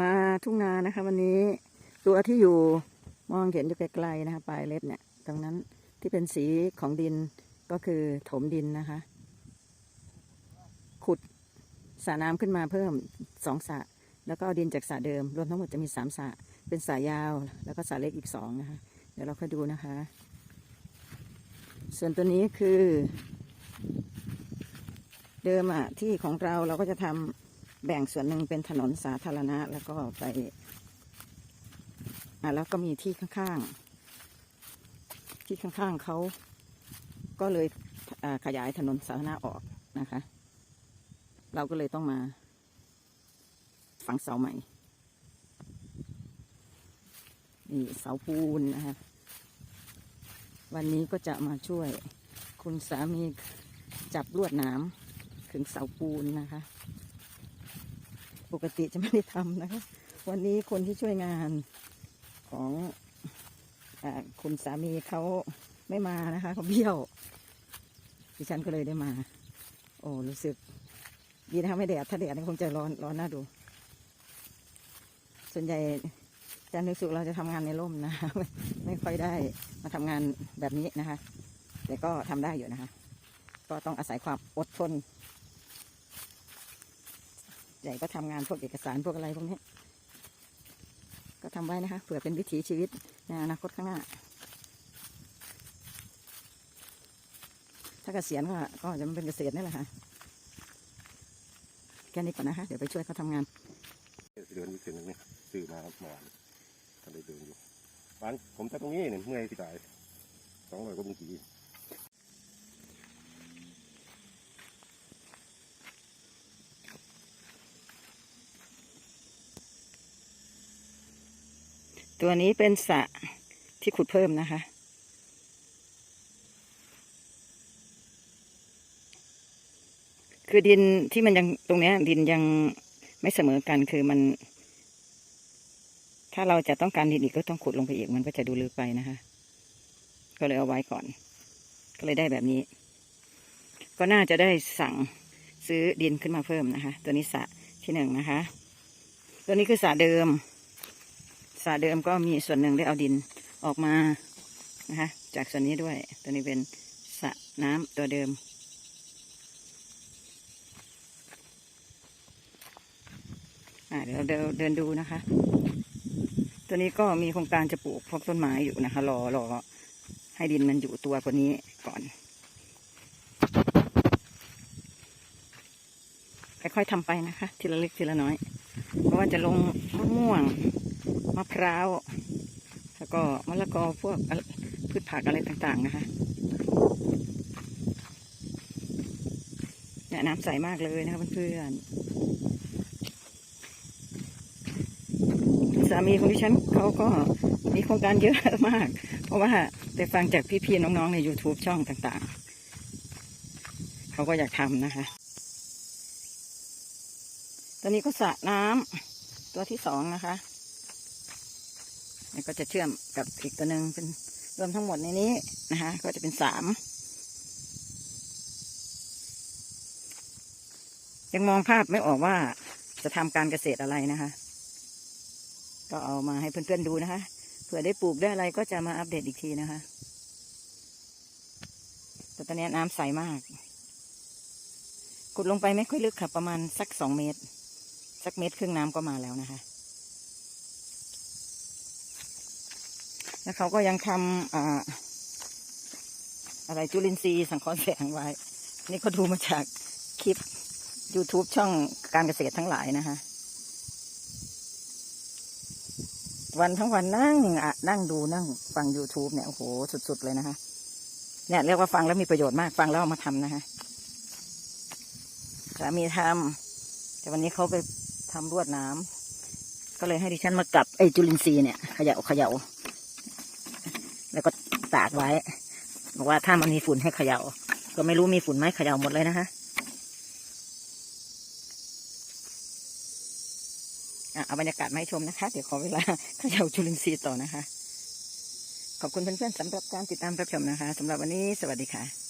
มาทุ่งนานะคะ วันนี้ตัวที่อยู่มองเห็นอยู่ไกลๆนะคะปลายเล็บเนี่ย ตรงนั้นที่เป็นสีของดินก็คือถมดินนะคะ ขุดสระน้ำขึ้นมาเพิ่มสองสระแล้วก็เอาดินจากสระเดิม รวมทั้งหมดจะมีสามสระเป็นสระยาว แล้วก็สระเล็กอีกสองนะคะ เดี๋ยวเราค่อยดูนะคะ ส่วนตัวนี้คือ เดิมอะที่ของเราเราก็จะทำ แบ่งส่วนหนึ่งเป็นถนนสาธารณะ แล้วก็ไปอะแล้วก็มีที่ข้างๆ ที่ข้างๆเขาก็เลยขยายถนนสาธารณะออกนะคะ เราก็เลยต้องมาฝังเสาใหม่นี่เสาปูนนะคะวันนี้ก็จะมาช่วยคุณสามีจับลวดหนามถึงเสาปูนนะคะ ปกติจะไม่ได้ทำนะคะ วันนี้คนที่ช่วยงานของอคุณสามีเขาไม่มานะคะเขาเบี้ยวดิฉันก็เลยได้มา โอ้รู้สึก ดีนะคะไม่แดดถ้าแดดคงจะร้อนร้อนน่าดู ส่วนใหญ่จันทร์ถึงศุกเราจะทำงานในร่มนะคะไม่ไม่ค่อยได้มาทำงานแบบนี้นะคะ แต่ก็ทำได้อยู่นะคะ ก็ต้องอาศัยความอดทน ใหญ่ก็ทำงานพวกเอกสารพวกอะไรพวกนี้ ก็ทำไว้นะคะเผื่อเป็นวิถีชีวิตในอนาคตข้างหน้า ถ้าเกษียณก็ก็จะมาเป็นเกษตรนี่แหละค่ะแค่นี้ก่อนนะคะเดี๋ยวไปช่วยเขาทำงานเดินอยู่เส้นหนึงนี่ซื้อมาเมื่อวานทันได้เดินอยู่บ้านผมจะตรงนี้เนี่ยเมื่อยสิตายสองร้อยกว่าบุงกี ตัวนี้เป็นสะที่ขุดเพิ่มนะคะ คือดินที่มันยังตรงเนี้ยดินยังไม่เสมอกันคือมัน ถ้าเราจะต้องการดินอีกก็ต้องขุดลงไปอีกมันก็จะดูลึกไปนะคะ ก็เลยเอาไว้ก่อน ก็เลยได้แบบนี้ ก็น่าจะได้สั่งซื้อดินขึ้นมาเพิ่มนะคะ ตัวนี้สะที่หนึ่งนะคะ ตัวนี้คือสะเดิม สระเดิมก็มีส่วนหนึ่งได้เอาดินออกมานะคะ จากส่วนนี้ด้วย ตัวนี้เป็นสระน้ำตัวเดิม อ่าเดี๋ยวเดินเดินดูนะคะ ตัวนี้ก็มีโครงการจะปลูกพวกต้นไม้อยู่นะคะ รอรอให้ดินมันอยู่ตัวกว่านี้ก่อนค่อยๆทำไปนะคะ ทีละเล็กทีละน้อย เพราะว่าจะลงมะม่วง มะพร้าว แล้วก็มะละกอพวกพืชผักอะไรต่างๆนะคะเนี่ยน้ำใสมากเลยนะคะเพื่อนๆสามีของดิฉันเขาก็มีโครงการเยอะมาก เพราะว่าไปฟังจากพี่ๆน้องๆใน YouTube ช่องต่างๆ เขาก็อยากทำนะคะ ตอนนี้ก็สระน้ำตัวที่สองนะคะ แล้วก็จะเชื่อมกับอีกตัวหนึ่งเป็นรวมทั้งหมดในนี้นะคะ ก็จะเป็นสามยังมองภาพไม่ออกว่าจะทำการเกษตรอะไรนะคะ ก็เอามาให้เพื่อนๆดูนะคะ เผื่อได้ปลูกได้อะไรก็จะมาอัปเดตอีกทีนะคะ แต่ตอนนี้น้ำใสมาก ขุดลงไปไม่ค่อยลึกค่ะ ประมาณสักสองเมตร สักเมตรครึ่งน้ำก็มาแล้วนะคะ แล้วเขาก็ยังทำอ่าอะไรจุลินทรีย์สังเคราะห์แสงไว้ นี่ก็ดูมาจากคลิป YouTube ช่องการเกษตรทั้งหลายนะคะวันทั้งวันนั่งอะนั่งดูนั่งฟัง YouTube เนี่ยโอ้โหสุด ๆ เลยนะคะเนี่ยเรียกว่าฟังแล้วมีประโยชน์มากฟังแล้วเอามาทำนะคะสามีทำแต่วันนี้เขาไปทำรวดน้ำก็เลยให้ดิฉันมากับไอ้จุลินทรีย์เนี่ยเขย่าเขย่า แล้วก็ตากไว้ บอกว่าถ้ามันมีฝุ่นให้เขยา่า ก็ไม่รู้มีฝุ่นไหมเขย่าหมดเลยนะคะอะเอาบรรยากาศมาให้ชมนะคะ เดี๋ยวขอเวลาเขย่าจุลินทรีย์ต่อนะคะ ขอบคุณเพื่อนๆสำหรับการติดตามรับชมนะคะสำหรับวันนี้สวัสดีค่ะ